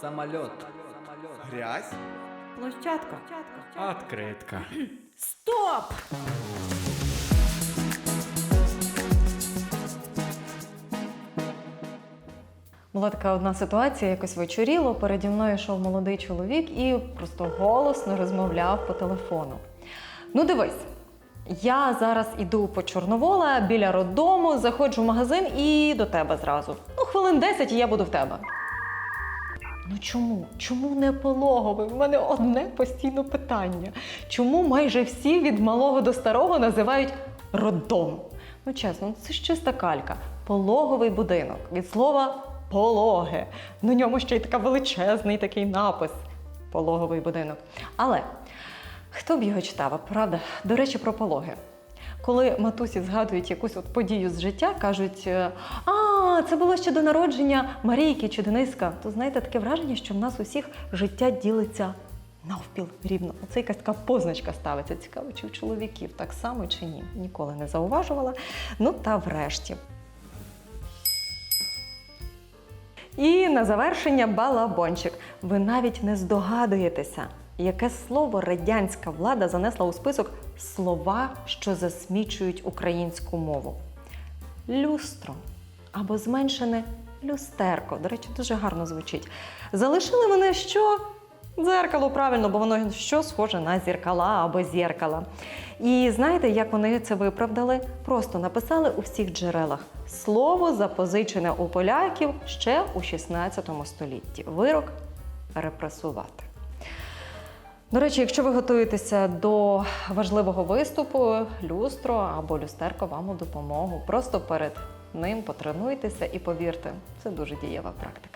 Самолет. Грязь? Площадка. Откритка. Стоп! Була така одна ситуація, якось вечоріло. Переді мною йшов молодий чоловік і просто голосно розмовляв по телефону. Ну, дивись, я зараз іду по Чорновола біля роддому, заходжу в магазин і до тебе зразу. Ну, хвилин 10 і я буду в тебе. Ну чому? Чому не пологовий? У мене одне постійне питання. Чому майже всі від малого до старого називають роддом? Ну чесно, ну, це ж чиста калька. Пологовий будинок від слова пологе. На ньому ще й така величезний такий напис. Пологовий будинок. Але хто б його читав, правда? До речі, про пологи. Коли матусі згадують якусь от подію з життя, кажуть: е, а, це було ще до народження Марійки чи Дениска, то знаєте, таке враження, що в нас усіх життя ділиться навпіл рівно. Оце якась така позначка ставиться. Цікаво, чи в чоловіків так само чи ні. Ніколи не зауважувала. Ну та врешті. І на завершення балабончик. Ви навіть не здогадуєтеся, яке слово радянська влада занесла у список слова, що засмічують українську мову. Люстро або зменшене люстерко. До речі, дуже гарно звучить. Залишили вони що? Дзеркало, правильно, бо воно що схоже на зіркала або зеркала. І знаєте, як вони це виправдали? Просто написали у всіх джерелах слово запозичене у поляків ще у 16 столітті. Вирок репресувати. До речі, якщо ви готуєтеся до важливого виступу, люстро або люстерко вам у допомогу. Просто перед ним потренуйтеся і повірте, це дуже дієва практика.